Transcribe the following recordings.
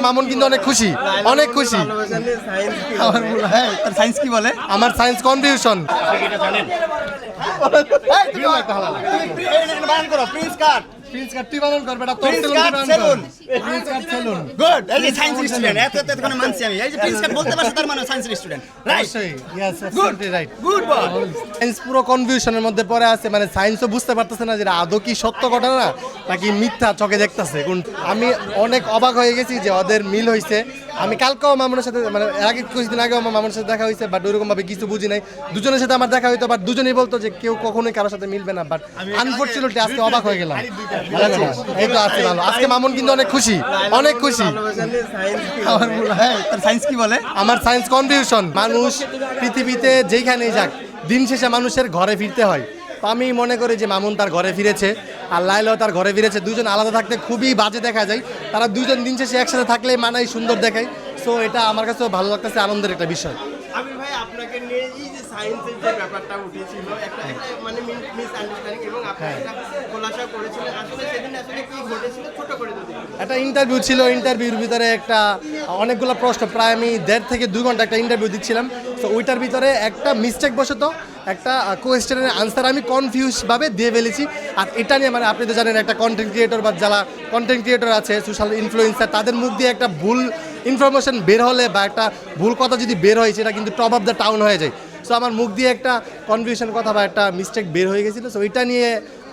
মামুন কিন্তু অনেক খুশি। অনেক খুশি। আমার মনে হয় সায়েন্স কি বলে? আমার সায়েন্স কনফিউশন করো প্রিন্স কাট তুই বানান কর বেটা তোর সেলুন Cut বানান Saloon। কর প্রিন্স কাট সেলুন গুড এই যে সায়েন্স স্টুডেন্ট এত এত এতক্ষণ মানছি আমি। এই যে প্রিন্স কাট বলতে পারছ তার মানে science student right yes good right good boy science পুরো কনফিউশনের মধ্যে পড়ে আছে মানে সায়েন্সও বুঝতে পারতেছে না যে আদৌ কি সত্য ঘটনা নাকি মিথ্যা চোখে দেখতেছে। কোন আমি অনেক অবাক হয়ে গেছি যে ওদের মিল হয়েছে আমি কালকেও মামুনের সাথে মানে এর আগে কিছুদিন আগেও আমার মামুনের সাথে দেখা হয়েছে বাট ওইরকম ভাবে কিছু বুঝি নাই। দুজনের সাথে আমার দেখা হইতো বাট দুজনেই বলতো যে কেউ কখনোই কারোর সাথে মিলবে না বাট আনফর্চুনেটলি আজকে অবাক হয়ে গেলাম। এই তো আজকে ভালো। আজকে মামুন কিন্তু অনেক খুশি। অনেক খুশি। আমার হয় তার সায়েন্স কি বলে? আমার সায়েন্স কনফিউশন মানুষ পৃথিবীতে যেখানেই যাক দিন শেষে মানুষের ঘরে ফিরতে হয়। তো আমি মনে করি যে মামুন তার ঘরে ফিরেছে আর লাইলাও তার ঘরে ফিরেছে। দুজন আলাদা থাকতে খুবই বাজে দেখা যায়। তারা দুজন দিন শেষে একসাথে থাকলে মানাই সুন্দর দেখায়। সো এটা আমার কাছেও ভালো লাগতেছে আনন্দের একটা বিষয়। আপনাকে নিয়ে এই যে সায়েন্সের যে ব্যাপারটা উঠেছিল একটা একটা মানে মিস আন্ডারস্ট্যান্ডিং এবং আপনি এটা খোলাসা করেছিলেন। আসলে সেদিন আসলে কি ঘটেছিল? ছোট করে যদি একটা ইন্টারভিউ ছিল ইন্টারভিউর ভিতরে একটা অনেকগুলো প্রশ্ন প্রায় আমি দেড় থেকে দুই ঘণ্টা একটা ইন্টারভিউ দিচ্ছিলাম। তো ওইটার ভিতরে একটা মিস্টেক বশত একটা কোয়েশ্চেনের আনসার আমি কনফিউজভাবে দিয়ে ফেলেছি। আর এটা নিয়ে মানে আপনি তো জানেন একটা কন্টেন্ট ক্রিয়েটর বা যারা কন্টেন্ট ক্রিয়েটর আছে সোশ্যাল ইনফ্লুয়েন্সার তাদের মুখ দিয়ে একটা ভুল ইনফরমেশন বের হলে বা একটা ভুল কথা যদি বের হয়, সেটা কিন্তু টপ অফ দ্য টাউন হয়ে যায়। সো আমার মুখ দিয়ে একটা কনফিউশন কথা বা একটা মিস্টেক বের হয়ে গেছিল। সো এটা নিয়ে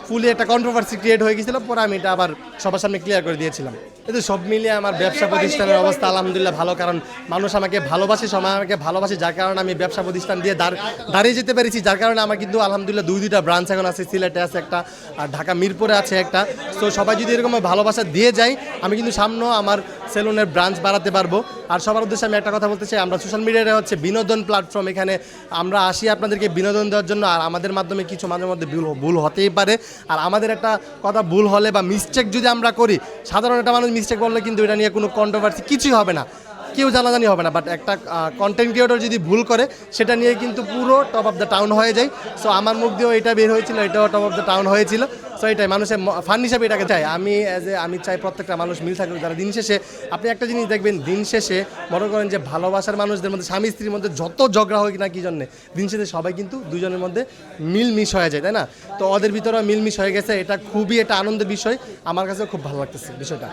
ফুলি একটা কন্ট্রোভার্সি ক্রিয়েট হয়ে গেছিল। পরে আমি এটা আবার সবার সামনে ক্লিয়ার করে দিয়েছিলাম। কিন্তু সব মিলিয়ে আমার ব্যবসা প্রতিষ্ঠানের অবস্থা আলহামদুলিল্লাহ ভালো। কারণ মানুষ আমাকে ভালোবাসে সময় আমাকে ভালোবাসে, যার কারণে আমি ব্যবসা প্রতিষ্ঠান দিয়ে দাঁড়িয়ে যেতে পেরেছি। যার কারণে আমার কিন্তু আলহামদুলিল্লাহ দুই, দুইটা ব্রাঞ্চ এখন আছে, সিলেটে আছে একটা, আর ঢাকা মিরপুরে আছে একটা। তো সবাই যদি এরকম ভালোবাসা দিয়ে যায়, আমি কিন্তু সামনেও আমার সেলুনের ব্রাঞ্চ বাড়াতে পারব। আর সবার উদ্দেশ্যে আমি একটা কথা বলতে চাই, আমরা সোশ্যাল মিডিয়াতে হচ্ছে বিনোদন প্ল্যাটফর্ম এখানে আমরা আসি আপনাদেরকে বিনোদন দেওয়ার জন্য, আর আমাদের মাধ্যমে কিছু মাঝে মধ্যে ভুল ভুল হতেই পারে। আর আমাদের একটা কথা ভুল হলে বা মিস্টেক যদি আমরা করি, সাধারণ একটা মানুষ মিস্টেক করলে কিন্তু এটা নিয়ে কোনো কন্ট্রোভার্সি কিছুই হবে না। কেউ জানাজানি হবে না বাট একটা কন্টেন্ট ক্রিয়েটর যদি ভুল করে, সেটা নিয়ে কিন্তু পুরো টপ অফ দ্য টাউন হয়ে যায়। সো আমার মুখ দিয়েও এটা বের হয়েছিল, এটাও টপ অফ দ্য টাউন হয়েছিল। সো এটাই, মানুষের ফান হিসাবে এটাকে চাই। আমি অ্যাজ এ আমি চাই প্রত্যেকটা মানুষ মিল থাকুক, যারা দিন শেষে, আপনি একটা জিনিস দেখবেন, দিন শেষে মনে করেন যে ভালোবাসার মানুষদের মধ্যে, স্বামী স্ত্রীর মধ্যে যত ঝগড়া হোক না কি জন্যে, দিন শেষে সবাই কিন্তু দুজনের মধ্যে মিল মিশ হয়ে যায়, তাই না? তো ওদের ভিতরেও মিল মিশ হয়ে গেছে, এটা খুবই একটা আনন্দের বিষয়। আমার কাছে খুব ভালো লাগতেছে বিষয়টা।